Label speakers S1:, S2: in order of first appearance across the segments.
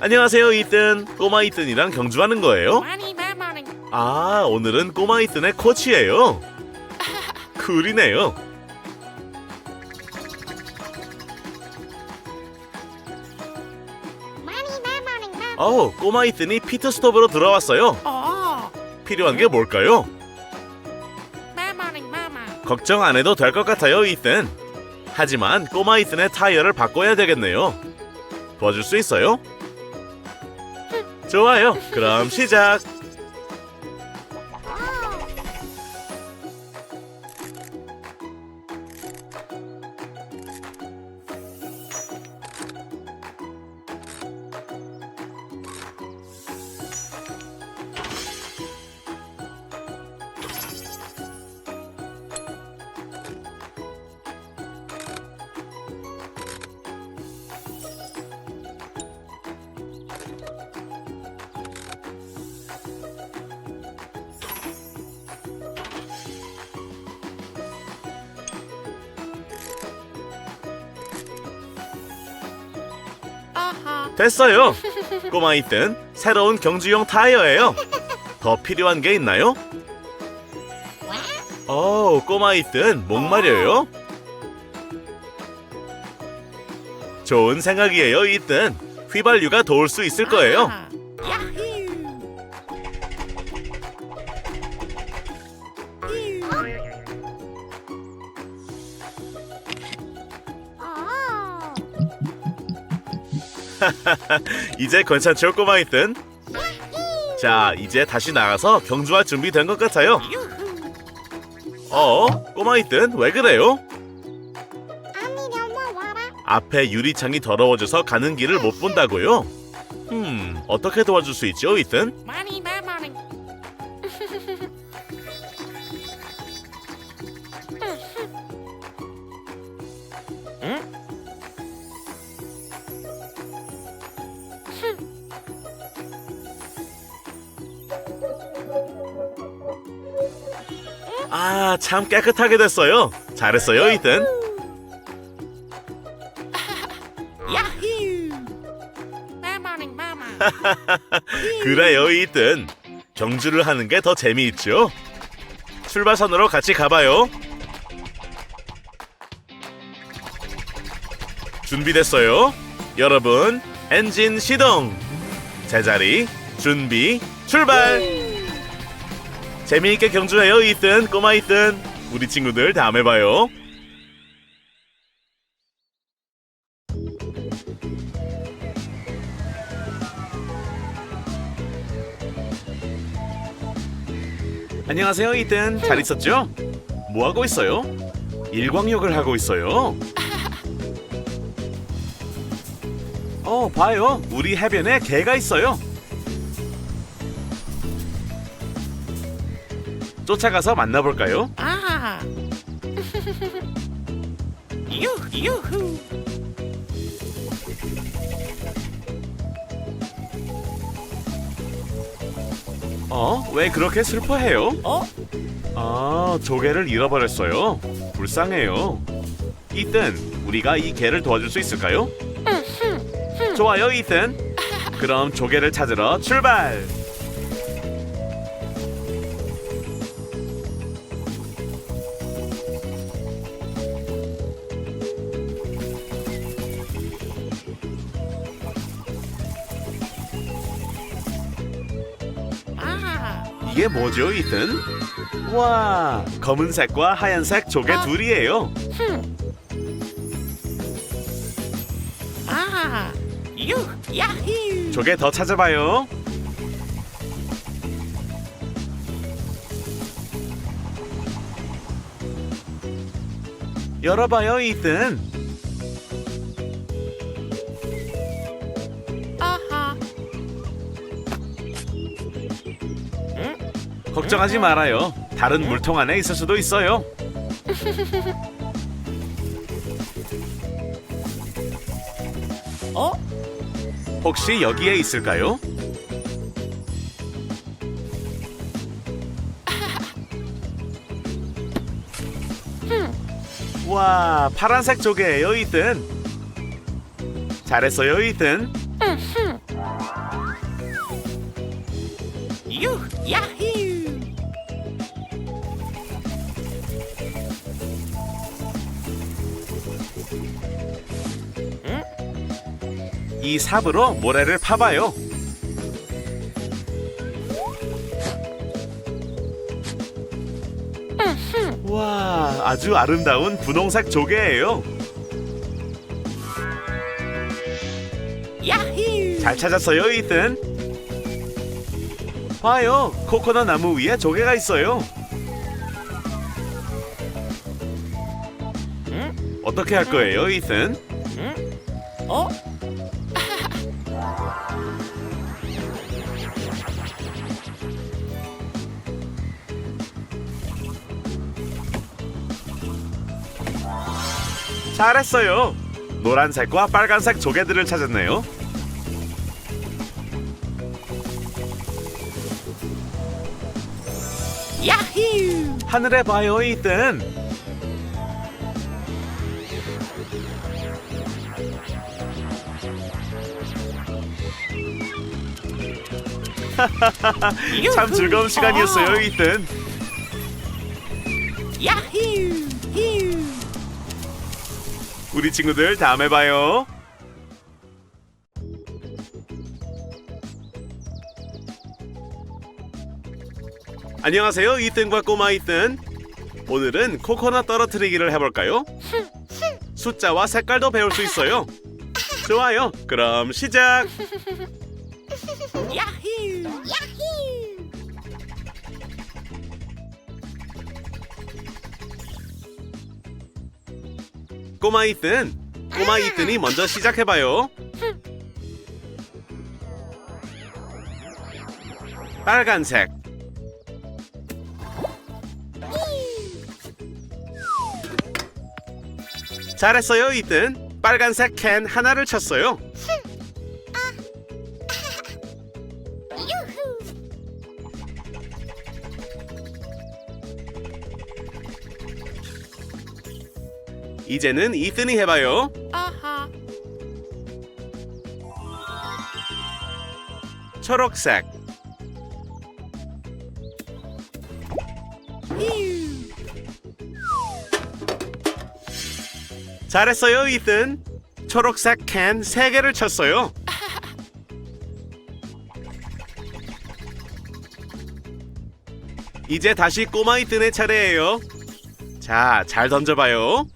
S1: 안녕하세요, 이뜬. 꼬마 이뜬이랑 경주하는 거예요? 아, 오늘은 꼬마 이뜬의 코치예요. 쿨이네요. 어우, 꼬마 이뜬이 피트스톱으로 들어왔어요.
S2: 어.
S1: 필요한 게 뭘까요? 걱정 안 해도 될 것 같아요, 이뜬. 하지만 꼬마 이뜬의 타이어를 바꿔야 되겠네요. 도와줄 수 있어요? 좋아요. 그럼 시작. 됐어요. 꼬마 이뜬 새로운 경주용 타이어예요. 더 필요한 게 있나요? 어, 꼬마 이뜬 목마려요. 좋은 생각이에요, 이뜬. 휘발유가 도울 수 있을 거예요. 이제 괜찮죠, 꼬마 이뜬? 자, 이제 다시 나가서 경주할 준비 된 것 같아요. 어, 꼬마 이뜬 왜 그래요? 앞에 유리창이 더러워져서 가는 길을 못 본다고요? 음, 어떻게 도와줄 수 있죠, 이뜬? 참 깨끗하게 됐어요. 잘했어요,
S2: 마마.
S1: 그래요, 이뜬. 경주를 하는 게 더 재미있죠? 출발선으로 같이 가봐요. 준비됐어요? 여러분, 엔진 시동! 제자리, 준비, 출발! 재미있게 경주해요, 이뜬, 꼬마 이뜬. 우리 친구들 다음에 봐요. 안녕하세요, 이뜬. 잘 있었죠? 뭐 하고 있어요? 일광욕을 하고 있어요. 어, 봐요. 우리 해변에 개가 있어요. 쫓아가서 만나볼까요?
S2: 아하. 유후 유후.
S1: 어? 왜 그렇게 슬퍼해요?
S2: 어?
S1: 아, 조개를 잃어버렸어요. 불쌍해요. 이튼, 우리가 이 개를 도와줄 수 있을까요? 좋아요, 이튼. 그럼 조개를 찾으러 출발. 이게 뭐죠, 이튼? 와, 검은색과 하얀색 조개
S2: 아.
S1: 둘이에요.
S2: 흠. 아하. 유 야후.
S1: 조개 더 찾아봐요. 열어봐요, 이튼. 걱정하지 말아요. 다른 물통 안에 있을 수도 있어요.
S2: 어?
S1: 혹시 여기에 있을까요? 와, 파란색 조개예요, 이든. 잘했어요, 이든. 이 삽으로 모래를 파봐요. 와, 아주 아름다운 분홍색 조개예요.
S2: 야히.
S1: 잘 찾았어요, 이튼. 봐요, 코코넛 나무 위에 조개가 있어요.
S2: 응?
S1: 어떻게 할 거예요?
S2: 응? 어?
S1: 잘했어요. 노란색과 빨간색 조개들을 찾았네요.
S2: 야히.
S1: 하늘에 봐요, 이튼. 참 즐거운 시간이었어요, 이튼. 우리 친구들 다음에 봐요. 안녕하세요, 이튼과 꼬마 이튼. 오늘은 코코넛 떨어뜨리기를 해볼까요? 숫자와 색깔도 배울 수 있어요. 좋아요. 그럼 시작.
S2: 야히.
S1: 꼬마 이튼, 꼬마 이튼이 먼저 시작해봐요. 빨간색. 잘했어요, 이튼. 빨간색 캔 하나를 쳤어요. 이제는 이튼이 해봐요.
S2: 아하.
S1: 초록색.
S2: 히.
S1: 잘했어요, 이튼. 초록색 캔 세개를 쳤어요. 이제 다시 꼬마 이튼의 차례예요. 자, 잘 던져봐요.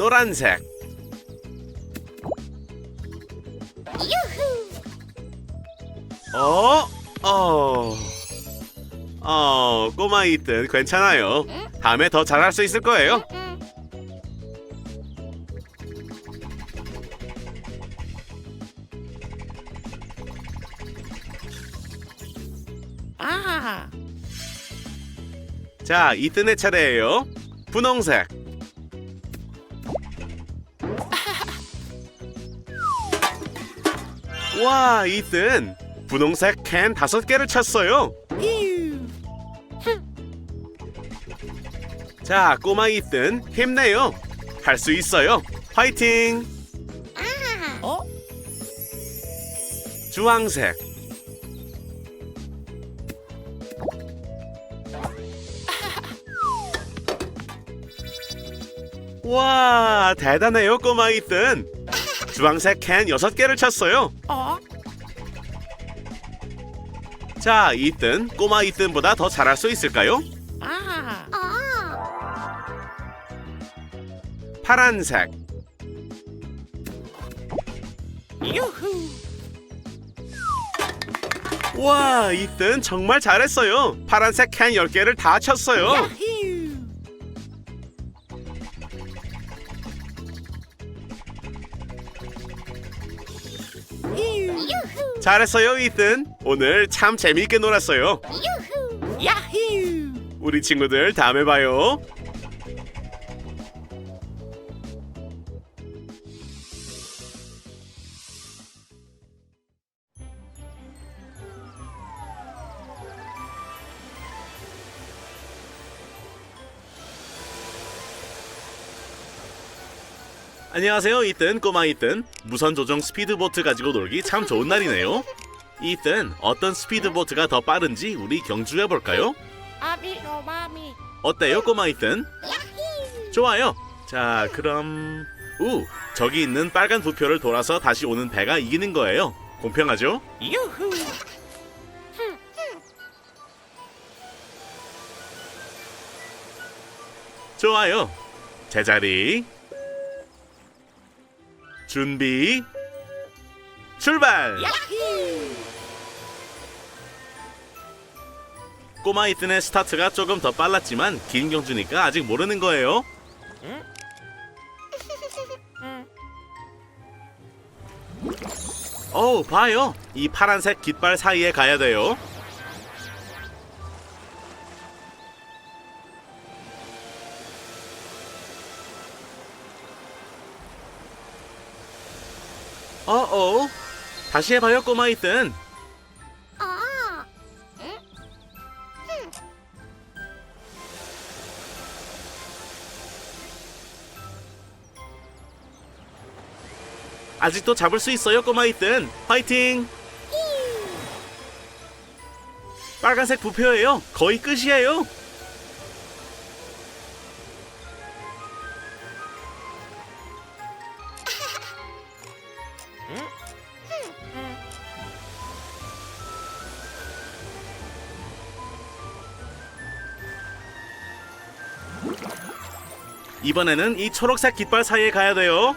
S1: 노란색. 어? 어. 어, 꼬마 이튼 괜찮아요. 다음에 더 잘할 수 있을 거예요.
S2: 아.
S1: 자, 이튼의 차례예요. 분홍색. 와, 이튼 분홍색 캔 다섯 개를.
S2: 히.
S1: 자, 꼬마 이튼 힘내요. 할 수 있어요. 화이팅!
S2: 어?
S1: 주황색. 와, 대단해요, 꼬마 이튼. 주황색 캔 여섯 개를 쳤어요.
S2: 어?
S1: 자, 이튼 꼬마 이튼보다 더 잘할 수 있을까요?
S2: 아.
S1: 파란색.
S2: 유후.
S1: 와, 이튼 정말 잘했어요. 파란색 캔 10개를 다 쳤어요.
S2: 야히. 히.
S1: 잘했어요, 이튼. 오늘 참 재미있게 놀았어요.
S2: 야히.
S1: 우리 친구들 다음에 봐요. 안녕하세요, 이뜬 꼬마 이뜬. 무선 조종 스피드보트 가지고 놀기 참 좋은 날이네요. 이뜬, 어떤 스피드보트가 더 빠른지 우리 경주해 볼까요?
S2: 아미로 마미.
S1: 어때요, 꼬마 이뜬? 좋아요. 자, 그럼 우 저기 있는 빨간 부표를 돌아서 다시 오는 배가 이기는 거예요. 공평하죠?
S2: 유후.
S1: 좋아요. 제자리. 준비. 출발.
S2: 야히.
S1: 꼬마 이튼의 스타트가 조금 더 빨랐지만 긴 경주니까 아직 모르는 거예요.
S2: 응.
S1: 어우, 봐요. 이 파란색 깃발 사이에 가야 돼요. 어어. 다시 해봐요, 꼬마 이튼.
S3: 아,
S1: 아직도 잡을 수 있어요, 꼬마 이튼. 화이팅! 빨간색 부표예요. 거의 끝이에요. 이번에는 이 초록색 깃발 사이에 가야 돼요.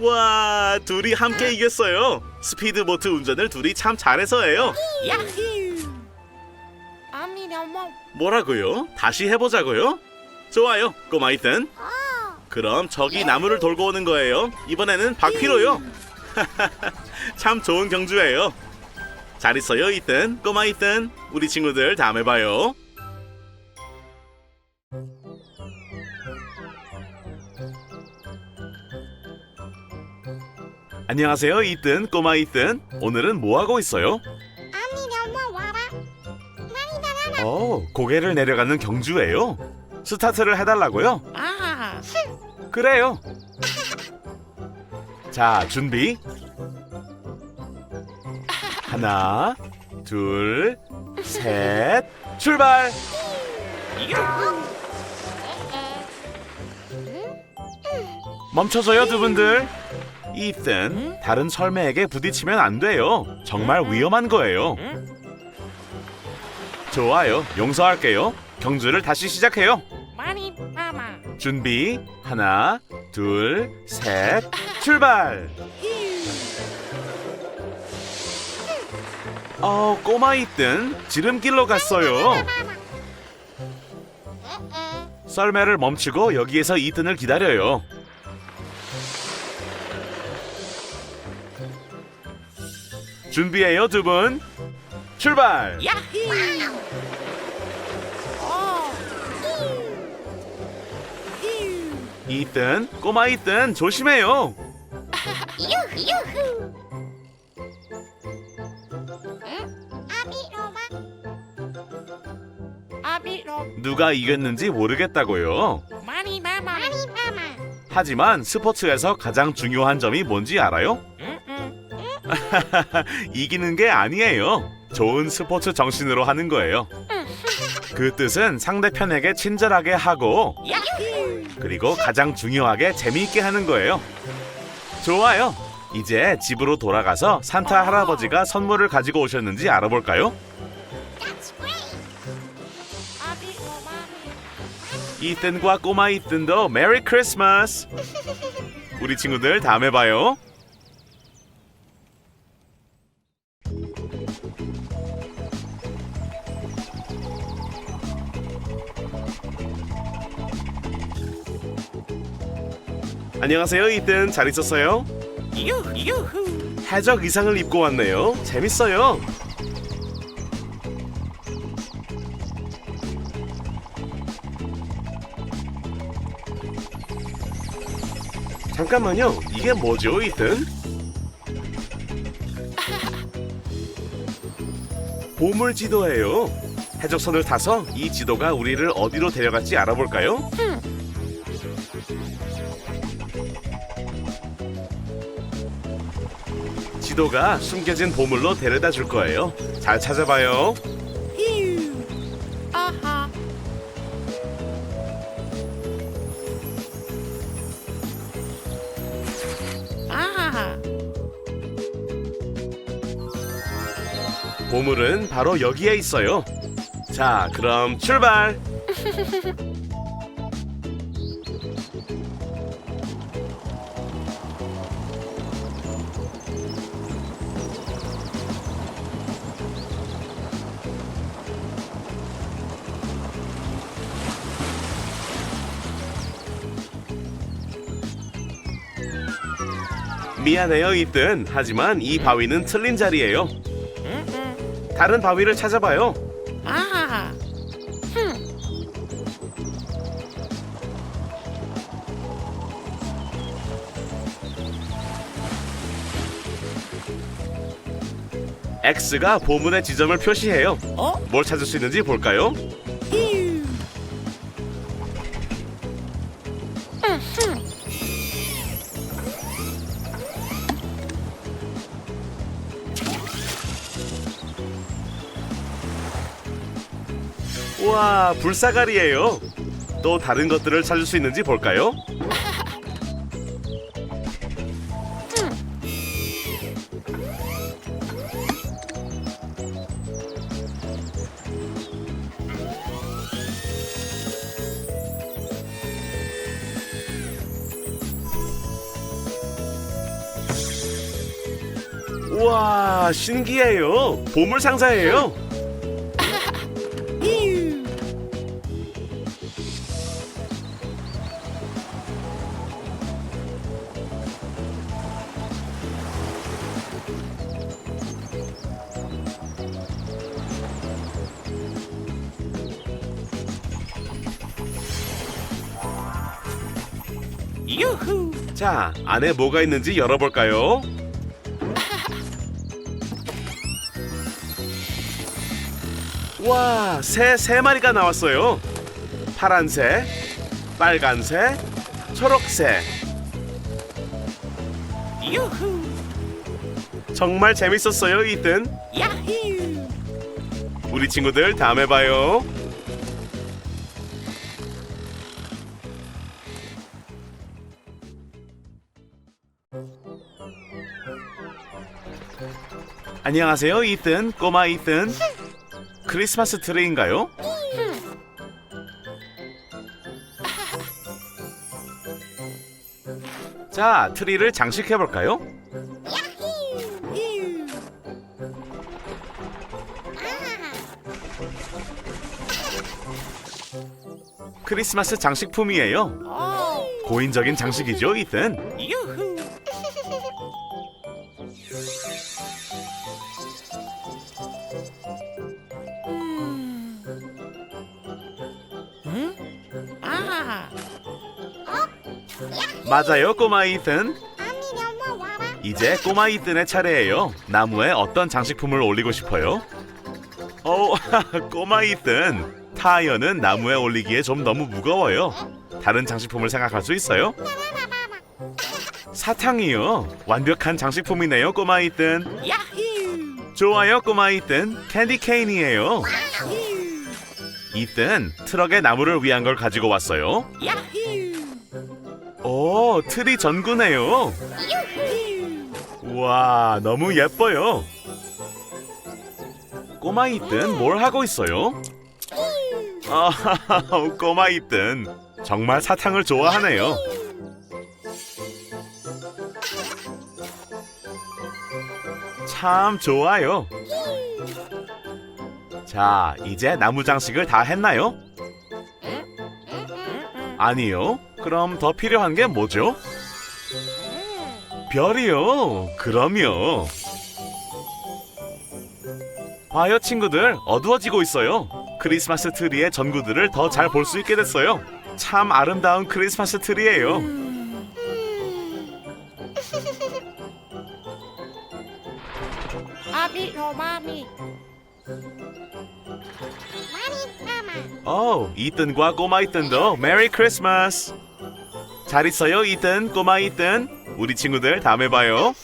S1: 와, 둘이 함께 이겼어요. 스피드보트 운전을 둘이 참 잘해서예요. 뭐라고요? 다시 해보자고요? 좋아요, 꼬마 이튼.
S3: 아,
S1: 그럼 저기 나무를 돌고 오는 거예요. 이번에는 바퀴로요. 참 좋은 경주예요. 잘 있어요, 이튼. 꼬마 이튼. 우리 친구들 다음에 봐요. 안녕하세요, 이튼. 꼬마 이튼. 오늘은 뭐 하고 있어요?
S3: 아미 너무 와라. 많이 나라.
S1: 어, 고개를 내려가는 경주예요. 스타트를 해달라고요?
S2: 아.
S1: 그래요. 자, 준비. 하나, 둘, 셋, 출발. 멈춰서요, 두 분들. 이튼, 다른 설매에게 부딪히면 안 돼요. 정말 위험한 거예요.
S2: 응?
S1: 좋아요, 용서할게요. 경주를 다시 시작해요.
S2: 마니 마마.
S1: 준비. 하나, 둘, 셋, 출발. 어, 꼬마 이뜬 지름길로 갔어요. 썰매를 멈추고 여기에서 이뜬을 기다려요. 준비해요, 두 분. 출발.
S2: 야히. 어. 히.
S1: 이뜬, 꼬마 이뜬 조심해요.
S3: 유후 유후. 응? 로마.
S1: 누가 이겼는지 모르겠다고요.
S2: 마마.
S3: 많이 마마.
S1: 하지만 스포츠에서 가장 중요한 점이 뭔지 알아요?
S2: 응, 응.
S1: 이기는 게 아니에요. 좋은 스포츠 정신으로 하는 거예요. 그 뜻은 상대편에게 친절하게 하고. 그리고 가장 중요하게 재미있게 하는 거예요. 좋아요. 이제 집으로 돌아가서 산타 할아버지가 선물을 가지고 오셨는지 알아볼까요? 이뜬과 꼬마 이뜬도 메리 크리스마스. 우리 친구들 다음에 봐요. 안녕하세요, 이뜬. 잘 있었어요?
S2: 유후.
S1: 해적 의상을 입고 왔네요. 재밌어요. 잠깐만요. 이게 뭐죠, 이든? 보물 지도예요. 해적선을 타서 이 지도가 우리를 어디로 데려갈지 알아볼까요? 지도가 숨겨진 보물로 데려다 줄 거예요. 잘 찾아봐요. 보물은 바로 여기에 있어요. 자, 그럼 출발. 미안해요, 이든. 하지만 이 바위는 틀린 자리예요. 다른 바위를 찾아봐요.
S2: 아하.
S1: X가 보물의 지점을 표시해요.
S2: 어?
S1: 뭘 찾을 수 있는지 볼까요? 우와, 불사갈이에요. 또 다른 것들을 찾을 수 있는지 볼까요? 우와, 신기해요. 보물 상자예요. 자, 안에 뭐가 있는지 열어볼까요? 와, 새 세 마리가 나왔어요. 파란색, 빨간색, 초록색.
S2: 유후.
S1: 정말 재밌었어요, 이든.
S2: 야후.
S1: 우리 친구들 다음에 봐요. 안녕하세요, 이든. 꼬마 이든. 크리스마스 트리인가요? 자, 트리를 장식해 볼까요?
S2: 휴.
S1: 크리스마스 장식품이에요.
S2: 어.
S1: 고인적인 장식이죠, 이든.
S2: 유후.
S1: 맞아요, 꼬마 이든. 이제 꼬마 이든의 차례예요. 나무에 어떤 장식품을 올리고 싶어요? 어, 꼬마 이든. 타이어는 나무에 올리기에 좀 너무 무거워요. 다른 장식품을 생각할 수 있어요? 사탕이요. 완벽한 장식품이네요, 꼬마 이든.
S2: 야후.
S1: 좋아요, 꼬마 이든. 캔디 케인이에요. 이든 트럭에 나무를 위한 걸 가지고 왔어요.
S2: 야후.
S1: 오, 트리 전구네요.
S2: 유후.
S1: 와, 너무 예뻐요. 꼬마 이든 뭘 하고 있어요? 아, 꼬마 이든 정말 사탕을 좋아하네요. 참 좋아요. 자, 이제 나무 장식을 다 했나요? 아니요. 그럼 더 필요한 게 뭐죠? 별이요? 그럼요. 봐요, 친구들. 어두워지고 있어요. 크리스마스 트리의 전구들을 더 잘 볼 수 있게 됐어요. 참 아름다운 크리스마스 트리예요.
S3: 음.
S2: 아미 로마미.
S3: 많이 남아.
S1: 오, 이든과 꼬마 이든도 메리 크리스마스. 잘 있어요, 이든, 꼬마 이든. 우리 친구들 다음에 봐요.